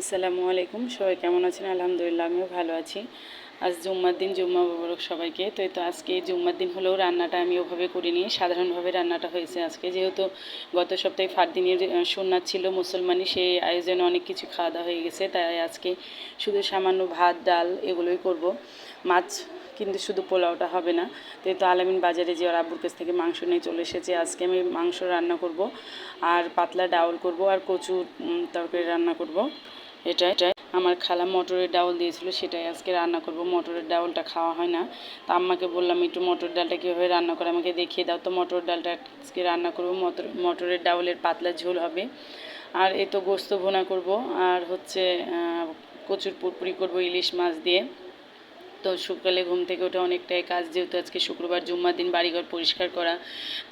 আসসালামু আলাইকুম। সবাই কেমন আছেন? আলহামদুলিল্লাহ, আমিও ভালো আছি। আজ জুম্মার দিন, জুম্মা মোবারক সবাইকে। তো তো আজকে জুম্মার দিন হলেও রান্নাটা আমি ওভাবে করিনি। সাধারণভাবে রান্নাটা হয়েছে আজকে। যেহেতু গত সপ্তাহে ফার দিনের ছিল মুসলমানি, সেই আয়োজনে অনেক কিছু খাওয়া দাওয়া হয়ে গেছে। তাই আজকে শুধু সামান্য ভাত, ডাল এগুলোই করব। মাছ কিন্তু শুধু পোলাওটা হবে না। তো তো আলামিন বাজারে যে ওর আব্বুর কাছ থেকে মাংস নিয়ে চলে এসেছে, আজকে আমি মাংস রান্না করব। আর পাতলা ডাউল করব আর কচু তরকারি রান্না করব। এটা আমার খালা মটরের ডাউল দিয়েছিল, সেটাই আজকে রান্না করব। মটরের ডাউলটা খাওয়া হয় না। তো আম্মাকে বললাম, একটু মটর ডালটা কীভাবে রান্না করে আমাকে দেখিয়ে দাও। তো মটর ডালটা আজকে রান্না করব। মটর, মটরের ডাউলের পাতলা ঝোল হবে। আর এ তো গোস্ত ভোনা করব। আর হচ্ছে কচুর পুরপুরি করব, ইলিশ মাছ দিয়ে। তো সকালে ঘুম থেকে ওঠে অনেকটাই কাজ, যেহেতু আজকে শুক্রবার, জুম্মার দিন, বাড়িঘর পরিষ্কার করা,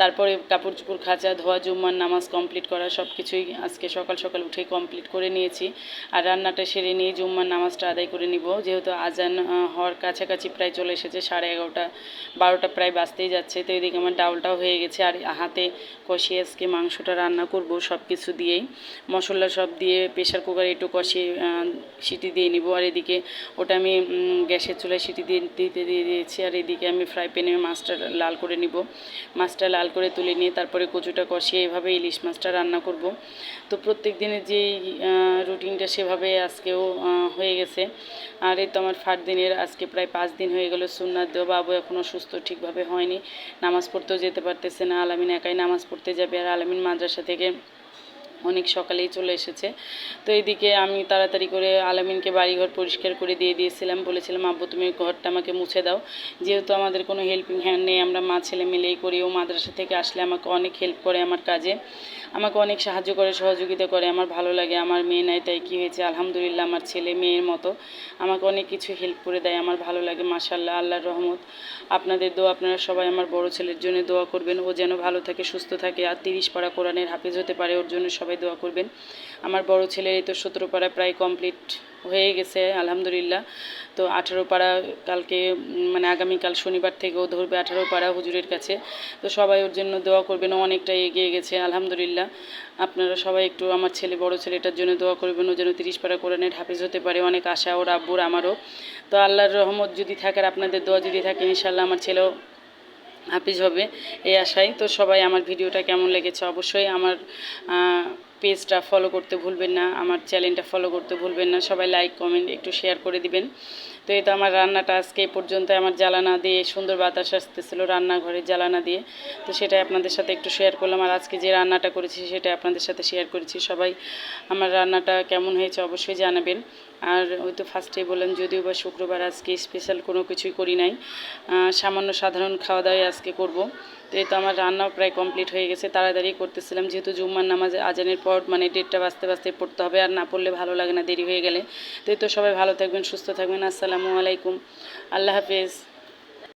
তারপরে কাপড় চোপড় খাঁচা ধোয়া, জুম্মার নামাজ কমপ্লিট করা সব কিছুই আজকে সকাল সকাল উঠেই কমপ্লিট করে নিয়েছি। আর রান্নাটা সেরে নিয়ে জুম্মার নামাজটা আদায় করে নিব। যেহেতু আজান হওয়ার কাছাকাছি প্রায় চলে এসেছে, সাড়ে এগারোটা, বারোটা প্রায় বাজতেই যাচ্ছে। তো এদিকে আমার ডাউলটাও হয়ে গেছে, আর হাতে কষিয়ে আজকে মাংসটা রান্না করব সব কিছু দিয়েই। মশলা সব দিয়ে প্রেশার কুকারে একটু কষিয়ে সিটি দিয়ে নিব। আর এদিকে ওটা আমি গ্যাসের চুলায় সিটি দিয়ে দিতে দিয়ে দিয়েছি। আর এদিকে আমি ফ্রাই প্যানে মাছটা লাল করে নিব। মাছটা লাল করে তুলে নিয়ে তারপরে কচুটা কষিয়ে এভাবে ইলিশ মাছটা রান্না করব। তো প্রত্যেক দিনের যে রুটিনটা সেভাবে আজকেও হয়ে গেছে। আর এই তো আমার ফাট দিনের, আজকে প্রায় পাঁচ দিন হয়ে গেল সুন্নাত দেওয়া। বাবু এখনও সুস্থ ঠিকভাবে হয়নি। নামাজ পড়তেও যেতে পারতেছে না। আলামিন একাই নামাজ পড়তে যাবে। আর আলামিন মাদ্রাসা থেকে অনেক সকালেই চলে এসেছে। তো এইদিকে আমি তাড়াতাড়ি করে আলামিনকে বাড়িঘর পরিষ্কার করে দিয়ে দিয়েছিলাম। বলেছিলাম, আব্বু, তুমি ঘরটা আমাকে মুছে দাও। যেহেতু আমাদের কোনো হেল্পিং হ্যান্ড নেই, আমরা মা, ছেলে মিলেই করি। ও মাদ্রাসা থেকে আসলে আমাকে অনেক হেল্প করে আমার কাজে। আমাকে অনেক সাহায্য করে, সহযোগিতা করে। আমার ভালো লাগে, আমার মেয়ে নাই, তাই কী হয়েছে? আলহামদুলিল্লাহ, আমার ছেলে মেয়ের মতো। আমাকে অনেক কিছু হেল্প করে দেয়, আমার ভালো লাগে মাশাল্লাহ আল্লাহর রহমত। আপনাদের দোয়া, আপনারা সবাই আমার বড় ছেলের জন্য দোয়া করবেন। ও যেন ভালো থাকে, সুস্থ থাকে। আর তিরিশ পাড়া কোরআনের হাফেজ হতে পারে, ওর জন্য সবাই দোয়া করবেন। আমার বড় ছেলের এই তো সতেরো পাড়া প্রায় কমপ্লিট হয়ে গেছে, আলহামদুলিল্লাহ। তো আঠারো পাড়া কালকে মানে আগামীকাল শনিবার থেকেও ধরবে আঠারো পাড়া হুজুরের কাছে। তো সবাই ওর জন্য দোয়া করবেন অনেকটা এগিয়ে গেছে, আলহামদুলিল্লাহ। আপনারা সবাই একটু আমার ছেলে, বড় ছেলেটার জন্য দোয়া করবেন, ও যেন তিরিশ পাড়া কোরআনের হাফেজ হতে পারে। অনেক আশা ওর আব্বুর, আমারও। তো আল্লাহর রহমত যদি থাকে আর আপনাদের দোয়া যদি থাকে ইনশাল্লাহ আমার ছেলেও হাফিজ হবে এই আশাই তো সবাই আমার ভিডিওটা কেমন লেগেছে অবশ্যই আমার পেজটা ফলো করতে ভুলবেন না, আমার চ্যানেলটা ফলো করতে ভুলবেন না, সবাই লাইক কমেন্ট একটু শেয়ার করে দিবেন। তো এই তো আমার রান্নাটা আজকে এই পর্যন্ত আমার জ্বালানা দিয়ে সুন্দর বাতাস আসতেছিল রান্নাঘরে জ্বালানা দিয়ে। তো সেটাই আপনাদের সাথে একটু শেয়ার করলাম, আর আজকে যে রান্নাটা করেছি সেটা আপনাদের সাথে শেয়ার করেছি। সবাই আমার রান্নাটা কেমন হয়েছে অবশ্যই জানাবেন। আর ওই তো ফার্স্টেই বললাম, যদিও বা শুক্রবার আজকে স্পেশাল কোনো কিছুই করি নাই সামান্য সাধারণ খাওয়া দাওয়াই আজকে করব। তো এই তো আমার রান্নাও প্রায় কমপ্লিট হয়ে গেছে, তাড়াতাড়ি করতেছিলাম, যেহেতু জুম্মার নামাজ আজানের পর মানে ডেটটা বাঁচতে বাঁচতে পড়তে হবে, আর না পড়লে ভালো লাগে না, দেরি হয়ে গেলে। তো তো সবাই ভালো থাকবেন, সুস্থ থাকবেন, আসসালামু আলাইকুম। আল্লাহ হাফেজ।